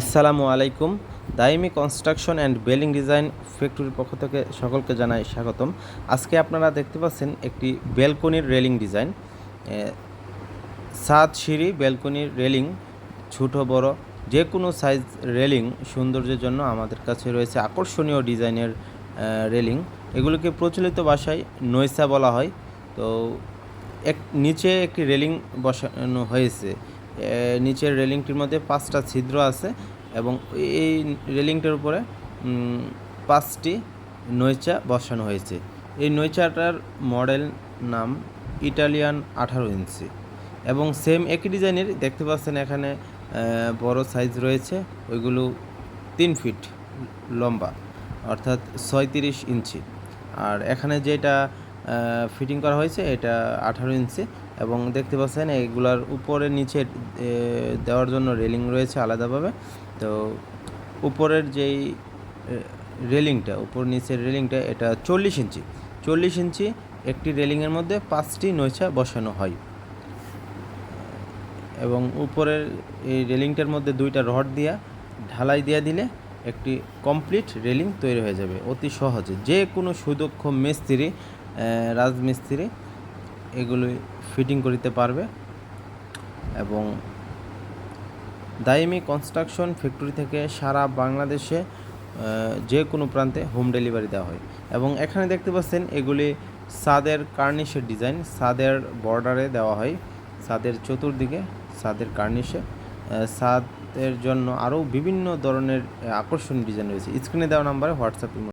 আসসালামু আলাইকুম। Daimi construction and বেলিং ডিজাইন ফ্যাক্টরির পক্ষ থেকে সকলকে জানাই স্বাগতম। আজকে আপনারা দেখতে পাচ্ছেন একটি বেলকনির রেলিং ডিজাইন। সাত সিঁড়ি বেলকনির রেলিং, ছোটো, বড় যে কোনো সাইজ রেলিং সৌন্দর্যের জন্য আমাদের কাছে রয়েছে আকর্ষণীয় ডিজাইনের রেলিং। এগুলোকে প্রচলিত ভাষায় নৈসা বলা হয়। তো, এক, নিচে একটি রেলিং বসানো হয়েছে। নিচের রেলিংটির মধ্যে পাঁচটা ছিদ্র আছে এবং এই রেলিংটার উপরে পাঁচটি নৈচা বসানো হয়েছে। এই নৈচাটার মডেল নাম ইটালিয়ান আঠারো ইঞ্চি এবং সেম একই ডিজাইনের দেখতে পাচ্ছেন এখানে বড় সাইজ রয়েছে, ওইগুলো তিন ফিট লম্বা, অর্থাৎ ছয়ত্রিশ ইঞ্চি। আর এখানে যেটা ফিটিং করা হয়েছে, এটা আঠারো ইঞ্চি। এবং দেখতে পাচ্ছেন, এগুলার উপরে নিচে দেওয়ার জন্য রেলিং রয়েছে আলাদাভাবে। তো উপরের যেই রেলিংটা উপর নিচের রেলিংটা এটা চল্লিশ ইঞ্চি। চল্লিশ ইঞ্চি একটি রেলিংয়ের মধ্যে পাঁচটি নৈচা বসানো হয়। এবং উপরের এই রেলিংটার মধ্যে দুইটা রড দিয়া, ঢালাই দিয়া দিলে একটি কমপ্লিট রেলিং তৈরি হয়ে যাবে। অতি সহজে। যে কোনো সুদক্ষ মিস্ত্রি রাজমিস্ত্রি এগুলি ফিটিং করিতে পারবে এবং দাইমি কনস্ট্রাকশন ফ্যাক্টরি থেকে সারা বাংলাদেশে যে কোনো প্রান্তে হোম ডেলিভারি দেওয়া হয়। এবং এখানে দেখতে পাচ্ছেন এগুলি সাদের কার্নিশের ডিজাইন সাদের বর্ডারে দেওয়া হয় সাদের চতুর্দিকে সাদের কার্নিশে। সাদের জন্য আরও বিভিন্ন ধরনের আহ, আকর্ষণীয় ডিজাইন রয়েছে। স্ক্রিনে দেওয়া নাম্বারে হোয়াটসঅ্যাপ